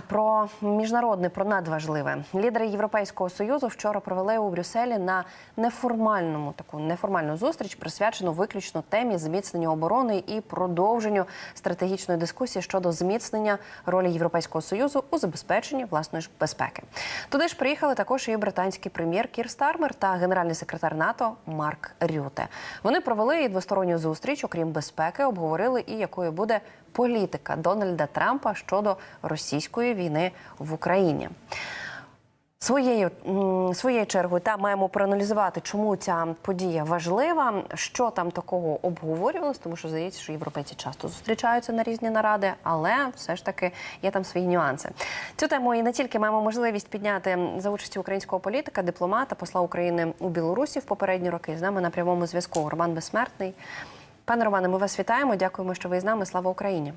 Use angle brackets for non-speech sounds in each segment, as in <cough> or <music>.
про міжнародне, про надважливе. Лідери Європейського союзу вчора провели у Брюсселі на неформальному таку неформальну зустріч, присвячену виключно темі зміцнення оборони і продовженню стратегічної дискусії щодо зміцнення ролі Європейського союзу у забезпеченні власної ж безпеки. Туди ж приїхали також і британський прем'єр Кір Стармер та генеральний секретар НАТО Марк Рюте. Вони провели і двосторонню зустріч, окрім безпеки, обговорили і якою буде політика Дональда Трампа щодо російської війни в Україні. Своєю своєю чергою та маємо проаналізувати, чому ця подія важлива, що там такого обговорювалось, тому що здається, що європейці часто зустрічаються на різні наради, але все ж таки є там свої нюанси. Цю тему і не тільки маємо можливість підняти за участі українського політика, дипломата, посла України у Білорусі в попередні роки. З нами на прямому зв'язку Роман Безсмертний. Пане Романе, ми вас вітаємо. Дякуємо, що ви з нами. Слава Україні.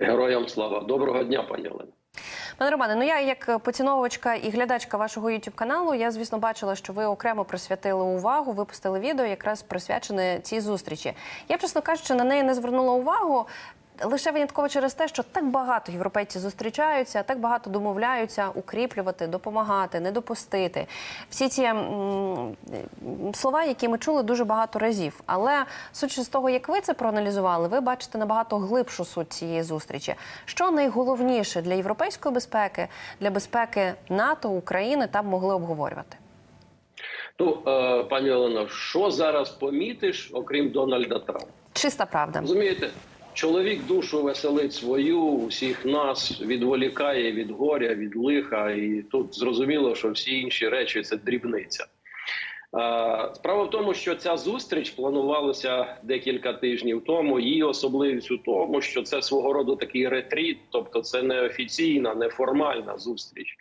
Героям слава. Доброго дня, пані Олена. Пане Романе, ну я як поціновувачка і глядачка вашого youtube каналу, я звісно бачила, що ви окремо присвятили увагу, випустили відео, якраз присвячене цій зустрічі. Я, чесно кажучи, на неї не звернула увагу. Лише винятково через те, що так багато європейці зустрічаються, так багато домовляються укріплювати, допомагати, не допустити. Всі ці м, слова, які ми чули дуже багато разів. Але судячи з того, як ви це проаналізували, ви бачите набагато глибшу суть цієї зустрічі. Що найголовніше для європейської безпеки, для безпеки НАТО, України там могли обговорювати? Ну, е, пані Олено, що зараз помітиш, окрім Дональда Трампа? Чиста правда. Розумієте, чоловік душу веселить свою, усіх нас відволікає від горя, від лиха, і тут зрозуміло, що всі інші речі це дрібниця. Справа в тому, що ця зустріч планувалася декілька тижнів тому. Її особливість у тому, що це свого роду такий ретріт, тобто це не офіційна, неформальна зустріч.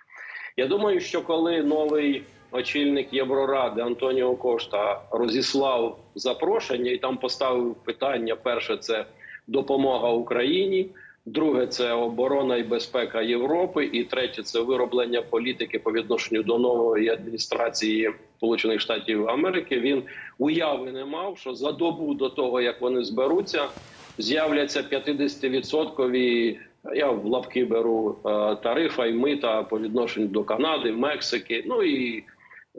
Я думаю, що коли новий очільник Євроради Антоніо Кошта розіслав запрошення і там поставив питання: перше це допомога Україні, друге це оборона і безпека Європи, і третє це вироблення політики по відношенню до нової адміністрації Сполучених Штатів Америки. Він уяви не мав, що за добу до того як вони зберуться, з'являться 50-відсоткові я в лапки беру е, тарифа і мита по відношенню до Канади, Мексики. Ну і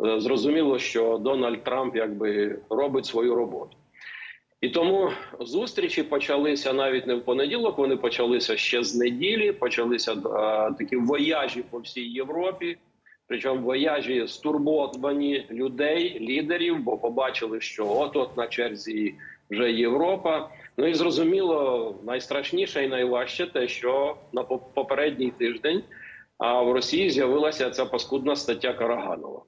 е, зрозуміло, що Дональд Трамп якби робить свою роботу. І тому зустрічі почалися навіть не в понеділок. Вони почалися ще з неділі. Почалися е, такі вояжі по всій Європі. Причому вояжі стурбовані людей, лідерів, бо побачили, що от от на черзі вже Європа. Ну і зрозуміло, найстрашніше і найважче те, що на попередній тиждень а в Росії з'явилася ця паскудна стаття Караганова.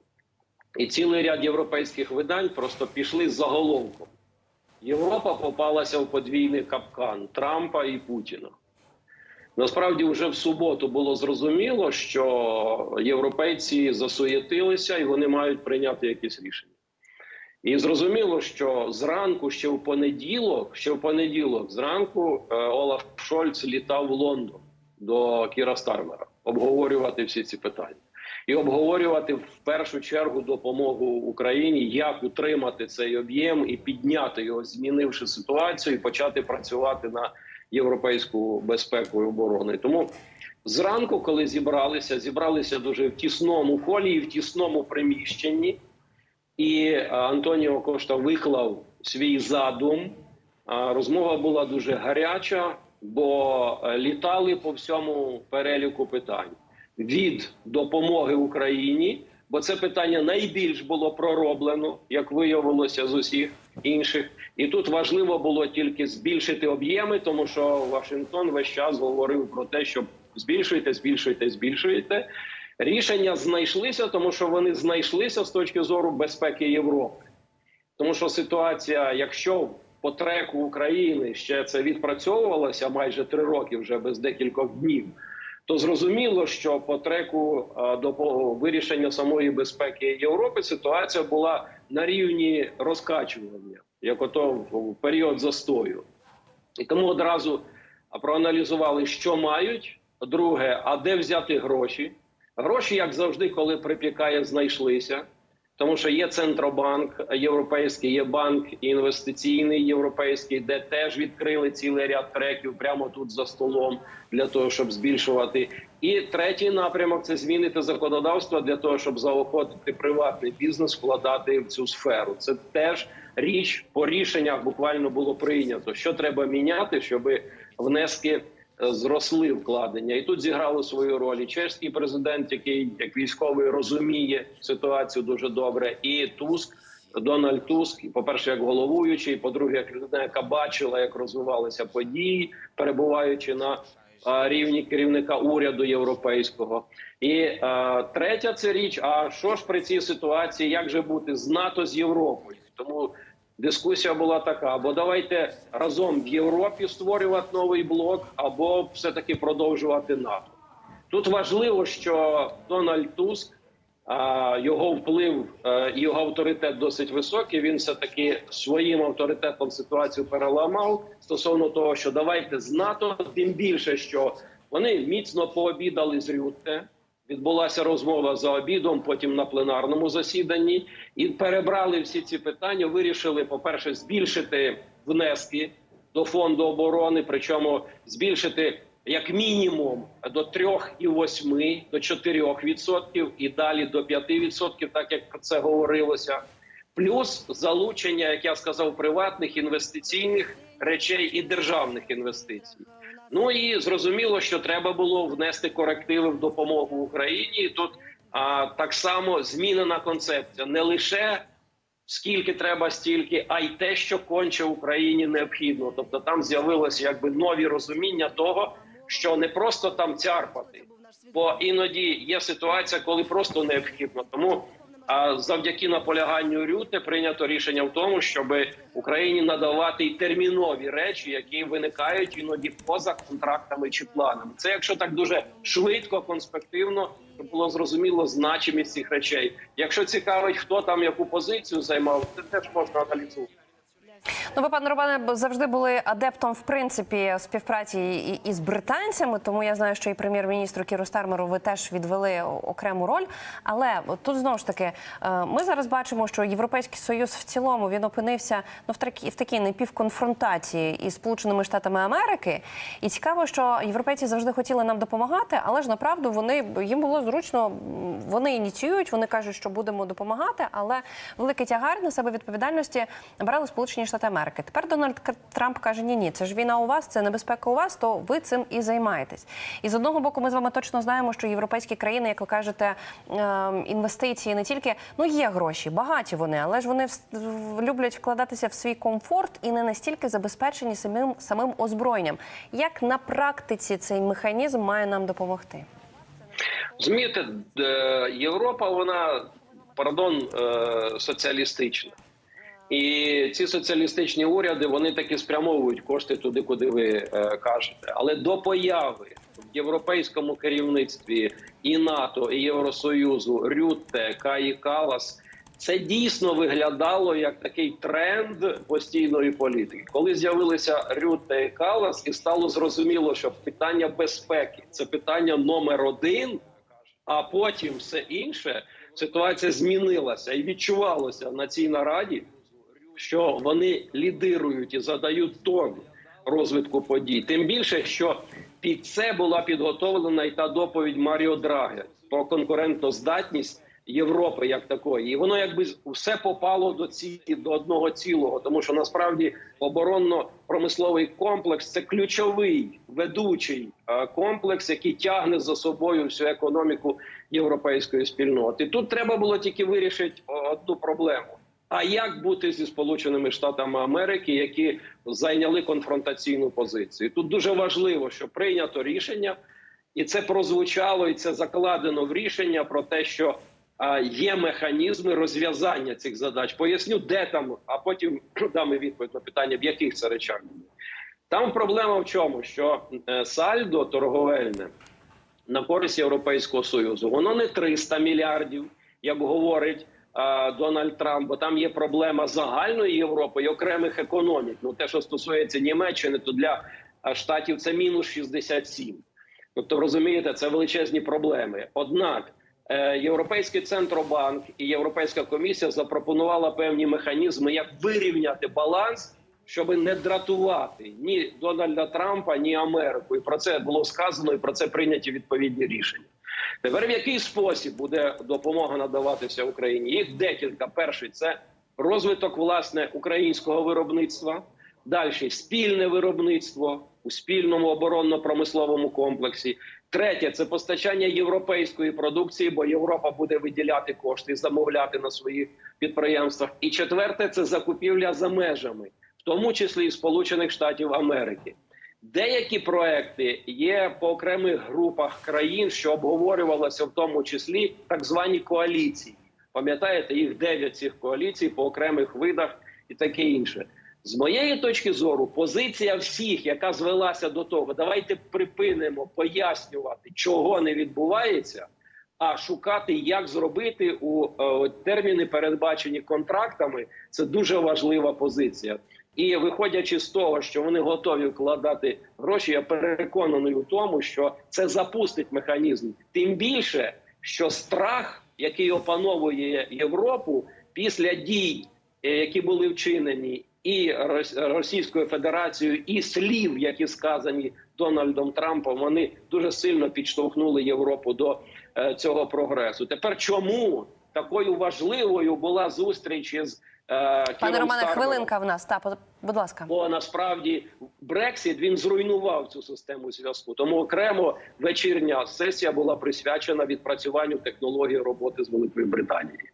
І цілий ряд європейських видань просто пішли заголовком. Європа попалася в подвійний капкан Трампа і Путіна. Насправді, вже в суботу було зрозуміло, що європейці засуєтилися і вони мають прийняти якісь рішення. І зрозуміло, що зранку, ще в понеділок, ще в понеділок, зранку е, Олаф Шольц літав в Лондон до Кіра Стармера обговорювати всі ці питання і обговорювати в першу чергу допомогу Україні, як утримати цей об'єм і підняти його, змінивши ситуацію, і почати працювати на європейську безпеку і оборону. Тому зранку, коли зібралися, зібралися дуже в тісному колі і в тісному приміщенні. І Антоніо Кошта виклав свій задум. Розмова була дуже гаряча, бо е, літали по всьому переліку питань від допомоги Україні, бо це питання найбільш було пророблено, як виявилося з усіх інших. І тут важливо було тільки збільшити об'єми, тому що Вашингтон весь час говорив про те, що збільшуйте, збільшуйте, збільшуйте. Рішення знайшлися, тому що вони знайшлися з точки зору безпеки Європи. Тому що ситуація, якщо по треку України ще це відпрацьовувалося майже три роки, вже без декількох днів, то зрозуміло, що по треку до вирішення самої безпеки Європи ситуація була на рівні розкачування, як ото в період застою. І тому одразу проаналізували, що мають. Друге, а де взяти гроші? Гроші, як завжди, коли припікає, знайшлися. Тому що є центробанк європейський, є банк інвестиційний європейський, де теж відкрили цілий ряд треків прямо тут за столом для того, щоб збільшувати. І третій напрямок це змінити законодавство для того, щоб заохотити приватний бізнес вкладати в цю сферу. Це теж річ по рішеннях буквально було прийнято. Що треба міняти, щоб внески зросли вкладення, і тут зіграли свою роль і чеський президент, який як військовий розуміє ситуацію дуже добре, і Туск. Дональд Туск, по перше, як головуючий, по-друге, як людина, яка бачила, як розвивалися події, перебуваючи на рівні керівника уряду європейського. І а, третя це річ: а що ж при цій ситуації, як же бути з НАТО з Європою? Тому дискусія була така: або давайте разом в Європі створювати новий блок, або все таки продовжувати НАТО. Тут важливо, що Дональд Туск. Його вплив е, і його авторитет досить високий. Він все таки своїм авторитетом ситуацію переламав стосовно того, що давайте з НАТО, тим більше, що вони міцно пообідали з Рютте. Відбулася розмова за обідом, потім на пленарному засіданні, і перебрали всі ці питання. Вирішили, по перше, збільшити внески до фонду оборони, причому збільшити як мінімум до 3,8, до 4% і далі до 5%, так як про це говорилося. Плюс залучення, як я сказав, приватних інвестиційних речей і державних інвестицій. Ну і зрозуміло, що треба було внести корективи в допомогу Україні. Тут а, так само змінена концепція не лише скільки треба стільки, а й те, що конче Україні необхідно. Тобто там з'явилося якби нові розуміння того, що не просто там цярпати, бо іноді є ситуація, коли просто необхідно. Тому а завдяки наполяганню Рюте прийнято рішення в тому, щоб Україні надавати й термінові речі, які виникають іноді поза контрактами чи планами. Це якщо так дуже швидко, конспективно, щоб було зрозуміло значимість цих речей. Якщо цікавить, хто там яку позицію займав, це теж можна аналізувати. Ну, ви, пане Романе, завжди були адептом в принципі співпраці і, і британцями, тому я знаю, що і прем'єр-міністру Кіру Стармеру ви теж відвели окрему роль. Але тут знову ж таки е, ми зараз бачимо, що Європейський Союз в цілому він опинився ну в такій в такій напівконфронтації із Сполученими Штатами Америки. І цікаво, що європейці завжди хотіли нам допомагати, але ж направду вони їм було зручно. Вони ініціюють, вони кажуть, що будемо допомагати, але великий тягар на себе відповідальності брали Сполучені Штати Америки. Тепер Дональд Трамп каже: ні, ні, це ж війна у вас, це небезпека у вас, то ви цим і займаєтесь. І з одного боку, ми з вами точно знаємо, що європейські країни, як ви кажете, ем, інвестиції не тільки ну є гроші, багаті вони, але ж вони люблять вкладатися в свій комфорт і не настільки забезпечені самим самим озброєнням. Як на практиці цей механізм має нам допомогти? Розумієте, е, Європа, вона пардон, е, соціалістична. І ці соціалістичні уряди вони таки спрямовують кошти туди, куди ви е, кажете. Але до появи в європейському керівництві і НАТО, і Євросоюзу Рютте, Каї Калас. Це дійсно виглядало як такий тренд постійної політики. Коли з'явилися Рютте і Калас, і стало зрозуміло, що питання безпеки це питання номер один, а потім все інше. Ситуація змінилася і відчувалося на цій нараді, що вони лідирують і задають тон розвитку подій. Тим більше, що під це була підготовлена і та доповідь Маріо Драге про конкурентоздатність Європи як такої, і воно якби все попало до ці до одного цілого, тому що насправді оборонно-промисловий комплекс це ключовий ведучий комплекс, який тягне за собою всю економіку європейської спільноти. Тут треба було тільки вирішити одну проблему. А як бути зі Сполученими Штатами Америки, які зайняли конфронтаційну позицію? Тут дуже важливо, що прийнято рішення, і це прозвучало, і це закладено в рішення про те, що є механізми розв'язання цих задач. Поясню, де там, а потім <clears throat> дам і відповідь на питання, в яких це речах. Там проблема в чому? Що е, сальдо торговельне на користь Європейського союзу, воно не 300 мільярдів, як говорить. А, Дональд Трамп, бо там є проблема загальної Європи і окремих економік. Ну те, що стосується Німеччини, то для штатів це мінус 67. Тобто, розумієте, це величезні проблеми. Однак е, Європейський центробанк і Європейська комісія запропонувала певні механізми, як вирівняти баланс, щоб не дратувати ні Дональда Трампа, ні Америку. І про це було сказано, і про це прийняті відповідні рішення. Тепер в який спосіб буде допомога надаватися Україні? Їх декілька. Перший це розвиток власне українського виробництва. Далі спільне виробництво у спільному оборонно-промисловому комплексі. Третє це постачання європейської продукції, бо Європа буде виділяти кошти замовляти на своїх підприємствах. І четверте це закупівля за межами, в тому числі і Сполучених Штатів Америки. Деякі проекти є по окремих групах країн, що обговорювалося в тому числі так звані коаліції. Пам'ятаєте, їх дев'ять цих коаліцій по окремих видах і таке інше. З моєї точки зору, позиція всіх, яка звелася до того, давайте припинимо пояснювати, чого не відбувається, а шукати, як зробити у е, терміни, передбачені контрактами, це дуже важлива позиція. І виходячи з того, що вони готові вкладати гроші, я переконаний у тому, що це запустить механізм. Тим більше, що страх, який опановує Європу після дій, е, які були вчинені, і Рос- Російською Федерацією, і слів, які сказані Дональдом Трампом, вони дуже сильно підштовхнули Європу до е, цього прогресу. Тепер чому такою важливою була зустріч із е, Пане Романе, хвилинка в нас. Та, будь ласка. Бо насправді Брексіт він зруйнував цю систему зв'язку. Тому окремо вечірня сесія була присвячена відпрацюванню технології роботи з Великою Британією.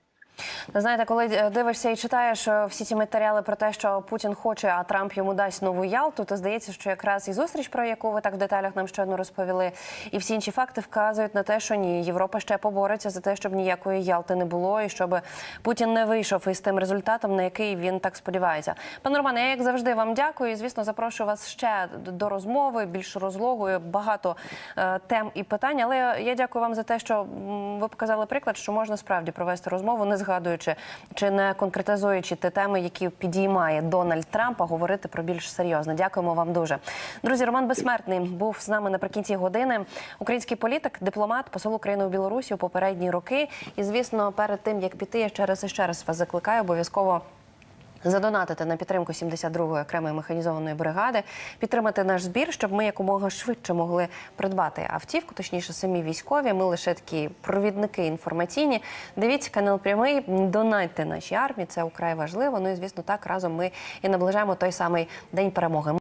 Ви знаєте, коли е, дивишся і читаєш е, всі ці матеріали про те, що Путін хоче, а Трамп йому дасть нову Ялту, то здається, що якраз і зустріч, про яку ви так в деталях нам щойно розповіли, і всі інші факти вказують на те, що ні, Європа ще побореться за те, щоб ніякої Ялти не було, і щоб Путін не вийшов із тим результатом, на який він так сподівається. Пане Романе, я як завжди вам дякую. І, звісно, запрошую вас ще до розмови, більш розлогою, багато е, тем і питань. Але я дякую вам за те, що ви показали приклад, що можна справді провести розмову, не згадуючи чи не конкретизуючи ті теми, які підіймає Дональд Трамп, а говорити про більш серйозно. Дякуємо вам дуже. Друзі, Роман Безсмертний був з нами наприкінці години. Український політик, дипломат, посол України у Білорусі у попередні роки. І звісно, перед тим як піти, я ще раз і ще раз вас закликаю обов'язково. Задонатити на підтримку 72-ї окремої механізованої бригади, підтримати наш збір, щоб ми якомога швидше могли придбати автівку, точніше, самі військові. Ми лише такі провідники інформаційні. Дивіться канал прямий, донайте нашій армії. Це украй важливо. Ну і звісно, так разом ми і наближаємо той самий день перемоги.